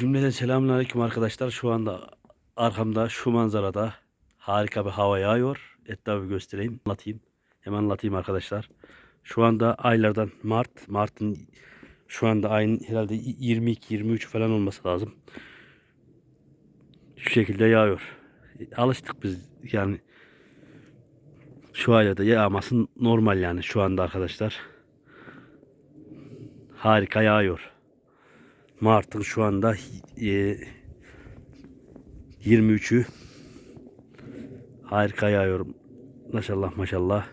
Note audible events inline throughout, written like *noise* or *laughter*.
Cümleten selamünaleyküm arkadaşlar. Şu anda arkamda şu manzarada harika bir hava yağıyor. Etrafı göstereyim, anlatayım. Hemen anlatayım arkadaşlar. Şu anda aylardan Mart. Mart'ın şu anda ayın herhalde 22-23 falan olması lazım. Şu şekilde yağıyor. Alıştık biz yani. Şu aylarda yağması normal yani şu anda arkadaşlar. Harika yağıyor. Mart'ın şu anda e, 23'ü harika yağıyor. Maşallah maşallah.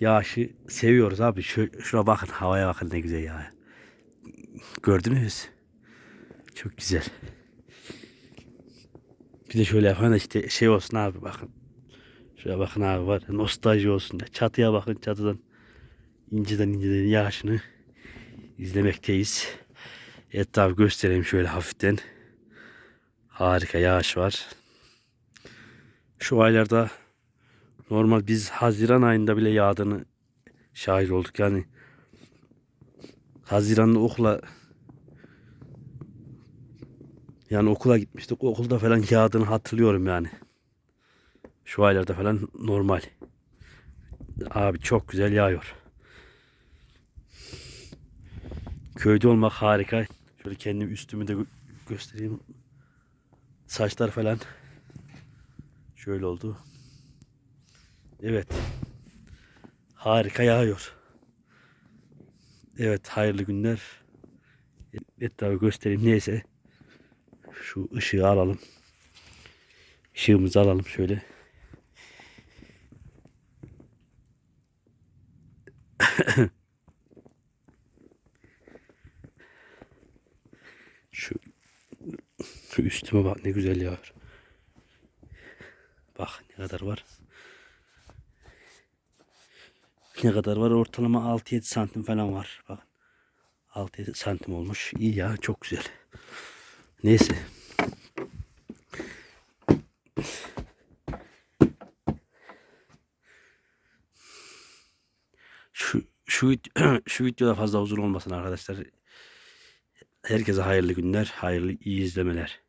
Yağışı seviyoruz abi. Şu, şuna bakın havaya bakın ne güzel ya. Gördünüz. Çok güzel. Bir de şöyle da işte şey olsun abi bakın. Şuraya bakın abi var. Nostalji olsun. da. Çatıya bakın çatıdan. inceden inceden yağışını izlemekteyiz. Etrafı göstereyim şöyle hafiften. Harika yağış var. Şu aylarda normal biz Haziran ayında bile yağdığını şahit olduk. Yani Haziran'da okula yani okula gitmiştik. Okulda falan yağdığını hatırlıyorum yani. Şu aylarda falan normal. Abi çok güzel yağıyor. Köyde olmak harika. Şöyle kendim üstümü de gö- göstereyim. Saçlar falan. Şöyle oldu. Evet. Harika yağıyor. Evet hayırlı günler. Etrafı göstereyim neyse. Şu ışığı alalım. Işığımızı alalım şöyle. *laughs* Şu, şu üstüme bak ne güzel yağıyor. Bak ne kadar var. Ne kadar var? Ortalama 6-7 santim falan var. Bakın. 6-7 santim olmuş. İyi ya çok güzel. Neyse. Şu şu *clears throat* şu videoda fazla uzun olmasın arkadaşlar. Herkese hayırlı günler, hayırlı iyi izlemeler.